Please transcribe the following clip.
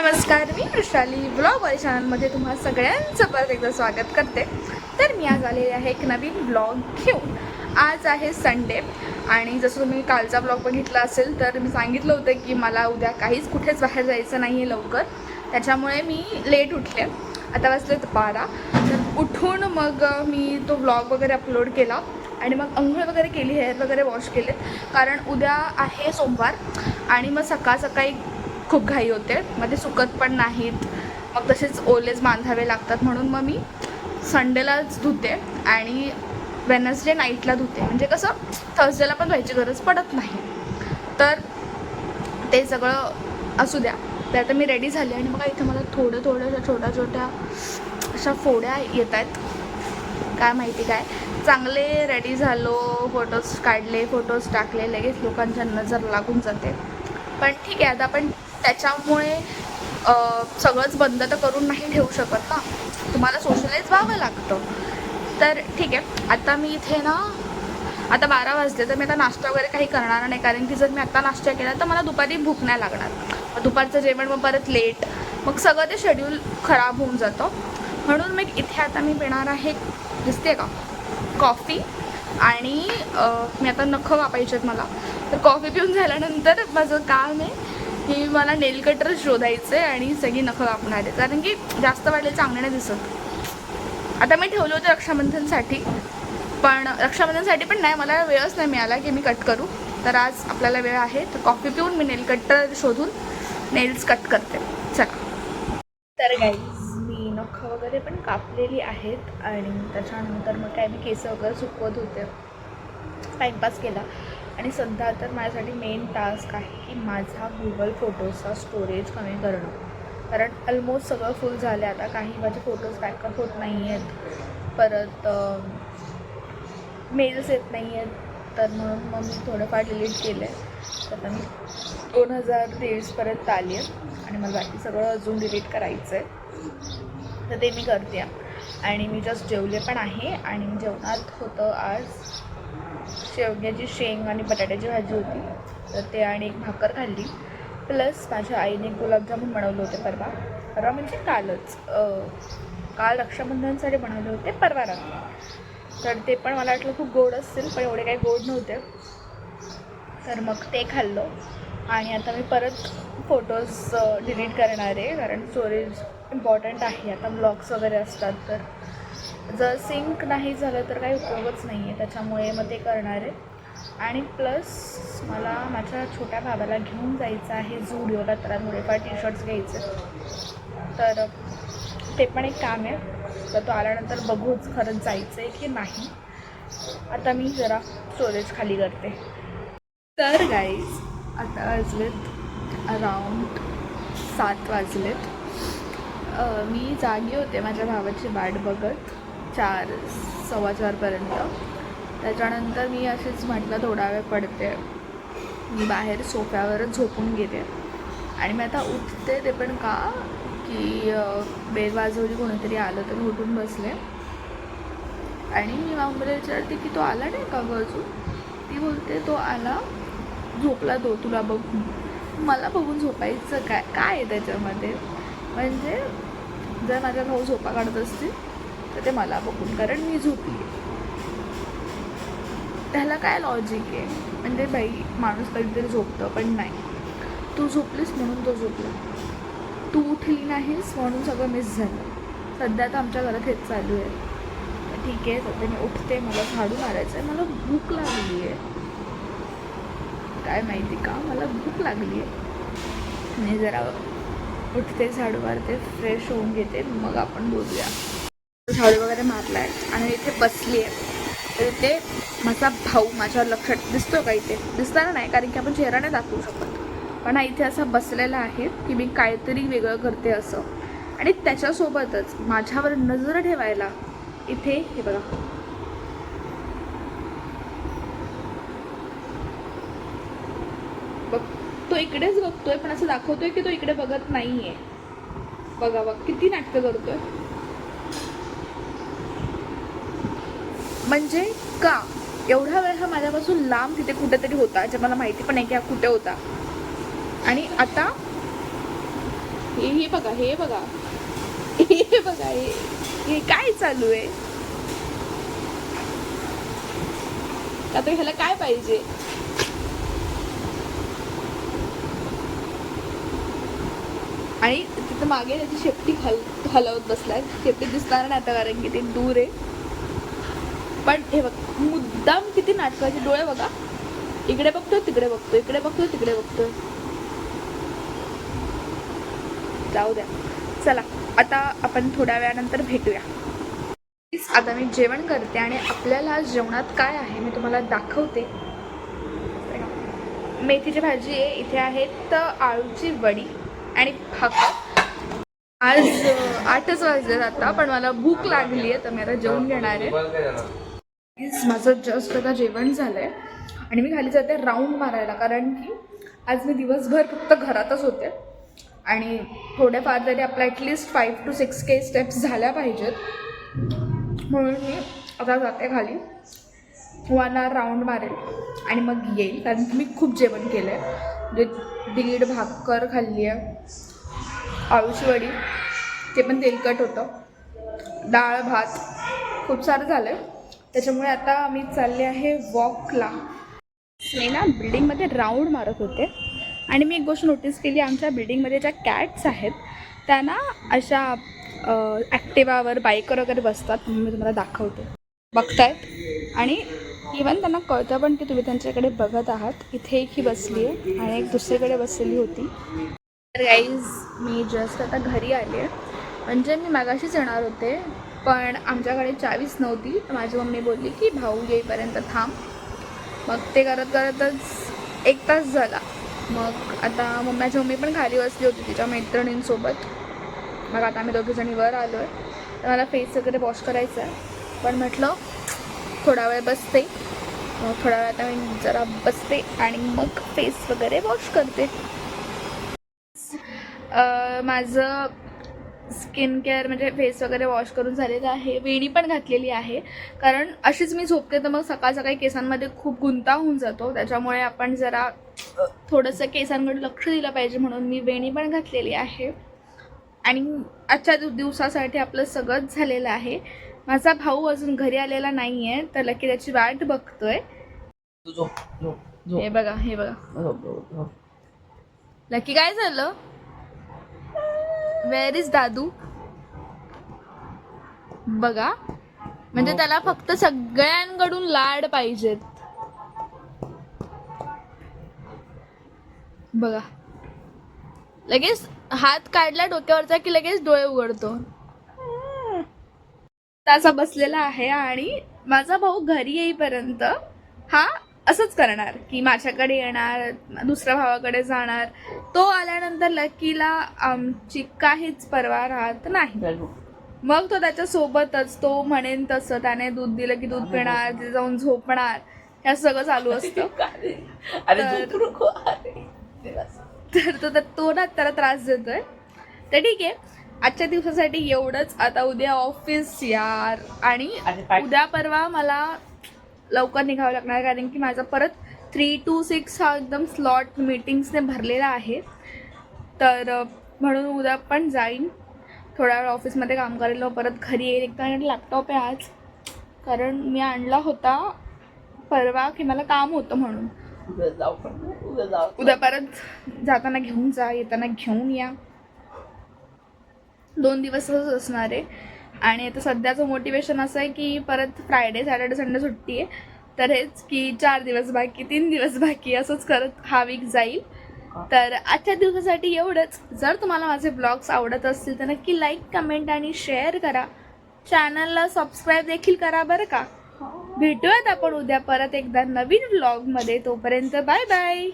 नमस्कार मी वृषाली. ब्लॉग वाली चॅनलमध्ये तुम्हा सगळ्यांचं परत एकदा स्वागत करते. तर मी आज आलेले आहे एक नवीन ब्लॉग घेऊन. आज आहे संडे आणि जसं तुम्ही कालचा ब्लॉग बघितला असेल तर मी सांगितलं होतं की मला उद्या काहीच कुठेच बाहेर जायचं नाही आहे लवकर. त्याच्यामुळे मी लेट उठले. आता वाजलेत बारा. तर उठून मग मी तो ब्लॉग वगैरे अपलोड केला आणि मग अंघोळ वगैरे केली हेअर वगैरे वॉश केले. कारण उद्या आहे सोमवार आणि मग सकाळ सकाळी खूप घाई होते. मग ते सुकत पण नाहीत. मग तसेच ओलेच बांधावे लागतात म्हणून मग मी संडेलाच धुते आणि वेनसडे नाईटला धुते. म्हणजे कसं थर्सडेला पण धुवायची गरज पडत नाही. तर ते सगळं असू द्या. तर आता मी रेडी झाले आणि बघा इथे मला थोडं थोडं अशा छोट्या छोट्या अशा फोड्या येत आहेत. काय माहिती काय? चांगले रेडी झालो फोटोज काढले फोटोज टाकले लगेच लोकांच्या नजर लागून जाते. पण ठीक आहे आता आपण त्याच्यामुळे सगळंच बंद तर करून नाही ठेवू शकत ना. तुम्हाला सोशलाईज व्हावं लागतं. तर ठीक आहे. आता मी इथे ना आता बारा वाजले तर मी आता नाश्ता वगैरे काही करणार नाही. कारण की जर मी आता नाश्ता केला तर मला दुपारी भूक नाही लागणार. दुपारचं जेवण मग परत लेट मग सगळं ते शेड्यूल खराब होऊन जातं. म्हणून मग इथे आता मी पिणार आहे दिसते का? कॉफी आणि मी आता नखं वापायचे आहेत मला. तर कॉफी पिऊन झाल्यानंतर माझं काम आहे मला नेल कटर शोधायचं आहे आणि सगळी नखं कापणार आहे. कारण की जास्त वाढले चांगले नाही दिसत. आता मी ठेवलं होतं रक्षाबंधनसाठी. पण रक्षाबंधनसाठी पण नाही मला वेळच नाही मिळाला की मी कट करू. तर आज आपल्याला वेळ आहे तर कॉफी पिऊन मी नेल कटर शोधून नेल्स कट करते. चला. तर गाईज मी नखं वगैरे पण कापलेली आहेत आणि त्याच्यानंतर मग काय मी केस वगैरे सुकवत होते. टाईमपास केला. आणि सध्या तर माझ्यासाठी मेन टास्क आहे की माझा गुगल फोटोजचा स्टोरेज कमी करणं. कारण ऑलमोस्ट सगळं फुल झालं आहे आता काही माझे फोटोज बॅकअप होत नाही आहेत परत मेल्स येत नाही आहेत तर म्हणून मग मी थोडंफार डिलीट केलं आहे तर आता मी दोन हजार तेवीसपर्यंत आली आहे आणि मला बाकी सगळं अजून डिलीट करायचं आहे तर ते मी करते आणि मी जस्ट जेवले पण आहे आणि जेवणात होतं आज शेवग्याची शेंग आणि बटाट्याची भाजी होती. तर ते आणि एक भाकर खाल्ली. प्लस माझ्या आईने गुलाबजामुन बनवले होते परवा. परवा म्हणजे कालच. काल रक्षाबंधनसाठी बनवले होते परवा रात्री. तर ते पण मला वाटलं खूप गोड असतील पण एवढे काही गोड नव्हते. तर मग ते खाल्लं. आणि आता मी परत फोटोज डिलीट करणार आहे. कारण स्टोरेज इम्पॉर्टंट आहे. आता ब्लॉग्स वगैरे असतात तर. जर सिंक नाही झालं तर काही उपयोगच नाही आहे त्याच्यामुळे मग ते करणार आहे. आणि प्लस मला माझ्या छोट्या भावाला घेऊन जायचं आहे झुडिओला त्याला थोडेफार टी शर्ट्स घ्यायचे. तर ते पण एक काम आहे. तर तो आल्यानंतर बघूच खरंच जायचं आहे की नाही. आता मी जरा स्टोरेज खाली करते. तर गाईज आता वाजलेत अराउंड सात वाजलेत. मी जागी होते माझ्या भावाची वाट बघत चार सव्वा चारपर्यंत त्याच्यानंतर मी असेच म्हटलं थोडा वेळ पडते. मी बाहेर सोफ्यावरच झोपून गेले. आणि मी आता उठते ते पण का? की बेल वाजवली कोणीतरी आलं तर उठून बसले. आणि मी मामुला विचारते की तो आला नाही का गं अजून? ती बोलते तो आला. झोपला तो तुला बघून. मला बघून झोपायचं काय? काय आहे त्याच्यामध्ये? म्हणजे जर माझा भाऊ झोपा काढत असतील तर ते मला बघून. कारण मी झोपली. त्याला काय लॉजिक आहे? म्हणजे बाई माणूस कधीतरी झोपतं पण नाही. तू झोपलीस म्हणून तो झोपला. तू उठली नाहीस म्हणून सगळं मिस झालं. सध्या तर आमच्या घरात हेच चालू आहे. ठीक आहे सध्या मी उठते मला झाडू मारायचं आहे मला भूक लागली आहे. काय माहिती का? मला भूक लागली आहे. मी जरा उठते झाडू मारते फ्रेश होऊन घेते मग आपण बोलूया. झाडू वगैरे मारला आहे आणि इथे बसली आहे तर इथे माझा भाऊ माझ्यावर लक्षात दिसतो का इथे? दिसताना नाही कारण की आपण चेहरा नाही दाखवू शकत. पण हा इथे असा बसलेला आहे की मी काहीतरी वेगळं करते असं. आणि त्याच्यासोबतच माझ्यावर नजर ठेवायला इथे हे बघा तो इकडेच बघतोय पण असं दाखवतोय की तो इकडे बघत नाहीये. बघा बघ किती नाटकं करतोय. म्हणजे का? एवढा वेळ हा माझ्यापासून लांब तिथे कुठेतरी होता जे मला माहिती पण आहे की हा कुठे होता. आणि आता? हे हे बघा हे बघा. हे बघा हे हे काय चालू आहे? आता ह्याला काय पाहिजे? आणि तिथं मागे त्याची शेपटी हल हलवत बसलाय. शेपटी दिसणार नाही आता कारण की ते दूर आहे. पण हे बघ मुद्दाम किती नाटकाचे डोळे बघा. इकडे बघतो तिकडे बघतो इकडे बघतो तिकडे बघतो जाऊ द्या. चला आता आपण थोड्या वेळानंतर भेटूया. आता मी जेवण करते आणि आपल्याला जेवणात काय आहे मी तुम्हाला दाखवते. मेथीची भाजी आहे इथे आहेत आळूची वडी. आणि भाकर आज आठच वाजले आता पण मला भूक लागली आहे तर मी आता जेवून घेणार आहे. माझं जस्ट आता जेवण झालं आहे आणि मी खाली जाते राऊंड मारायला कारण की आज मी दिवसभर फक्त घरातच होते. आणि थोडेफार तरी आपल्या at least five to six K steps झाल्या पाहिजेत. म्हणून मी आता जाते खाली. वन आर राऊंड मारेल. आणि मग येईल कारण की मी खूप जेवण केलं आहे दीड भाकर खाल्ली आहे. आळूची वडी. ते पण तेलकट होतं. डाळ भात खूप सारं झालं आहे त्याच्यामुळे आता मी चालले आहे वॉकला. मी ना बिल्डिंगमध्ये राऊंड मारत होते. आणि मी एक गोष्ट नोटीस केली आमच्या बिल्डिंगमध्ये ज्या कॅट्स आहेत त्या ना अशा ॲक्टिवावर बाईकवर वगैरे बसतात म्हणून मी तुम्हाला दाखवते. बघतायत. आणि इवन त्यांना कळतं पण की तुम्ही त्यांच्याकडे बघत आहात. इथे एक ही बसली आहे आणि एक दुसरीकडे बसलेली होती. तर गाईज मी जस्ट आता घरी आले. म्हणजे मी मागाशीच येणार होते पण आमच्याकडे चावीस नव्हती. तर माझी मम्मी बोलली की भाऊ येईपर्यंत थांब. मग ते करत करतच एक तास झाला. मग आता मम्माची मम्मी पण खाली बसली होती तिच्या मैत्रिणींसोबत. मग आता आम्ही दोघीजणी वर आलो आहे तर मला फेस वगैरे वॉश करायचं आहे पण म्हटलं थोडा वेळ बसते. थोडा वेळ आता मी जरा बसते आणि मग फेस वगैरे वॉश करते. माझं स्किन केअर म्हणजे फेस वगैरे वॉश करून झालेलं आहे. वेणी पण घातलेली आहे. कारण अशीच मी झोपते तर मग सकाळ सकाळी केसांमध्ये खूप गुंता होऊन जातो. त्याच्यामुळे आपण जरा थोडंसं केसांकडे लक्ष दिलं पाहिजे म्हणून मी वेणी पण घातलेली आहे. आणि आजच्या दिवसासाठी आपलं सगळंच झालेलं आहे. माझा भाऊ अजून घरी आलेला नाही आहे तर लकी त्याची वाट बघतोय. हे बघा हे बघा. लकी काय झालं? Where is Dadu? बघा. म्हणजे त्याला फक्त सगळ्यांकडून लाड पाहिजेत. बघा. लगेच हात काढला डोक्यावरचा की लगेच डोळे उघडतो. असा बसलेला आहे आणि माझा भाऊ घरी येईपर्यंत हा असंच करणार की माझ्याकडे येणार दुसऱ्या भावाकडे जाणार. तो आल्यानंतर लकीला आमची काहीच परवा राहत नाही. मग तो त्याच्या सोबतच तो म्हणेन तसं त्याने दूध दिलं की दूध पिणार तिथे जाऊन झोपणार. हे सगळं चालू असतं. तो तर तो ना त्याला त्रास देतोय. तर ठीक आहे. आजच्या दिवसासाठी एवढंच. आता उद्या ऑफिस यार. आणि उद्या परवा मला लवकर निघावं लागणार कारण की माझा परत थ्री टू सिक्स हा एकदम स्लॉट मीटिंग्सने भरलेला आहे. तर म्हणून उद्या पण जाईन. थोड्या वेळ ऑफिसमध्ये काम करेल परत घरी येईल. एकदा लॅपटॉप आहे आज. कारण मी आणला होता परवा की मला काम होतं म्हणून. उद्या जाऊ पण उद्या जाऊ. उद्या परत जाताना घेऊन जा येताना घेऊन या. दोन दिवसच असणार आहे. आणि आता सध्याचं मोटिवेशन असं आहे की परत फ्रायडे सॅटर्डे संडे सुट्टी आहे. तर हेच की चार दिवस बाकी तीन दिवस बाकी असंच करत हा वीक जाईल. तर आजच्या दिवसासाठी एवढंच. जर तुम्हाला माझे ब्लॉग्स आवडत असतील तर नक्की लाईक कमेंट आणि शेअर करा. चॅनलला सबस्क्राईब देखील करा बरं का. भेटूयात आपण उद्या परत एकदा नवीन व्लॉगमध्ये तोपर्यंत बाय बाय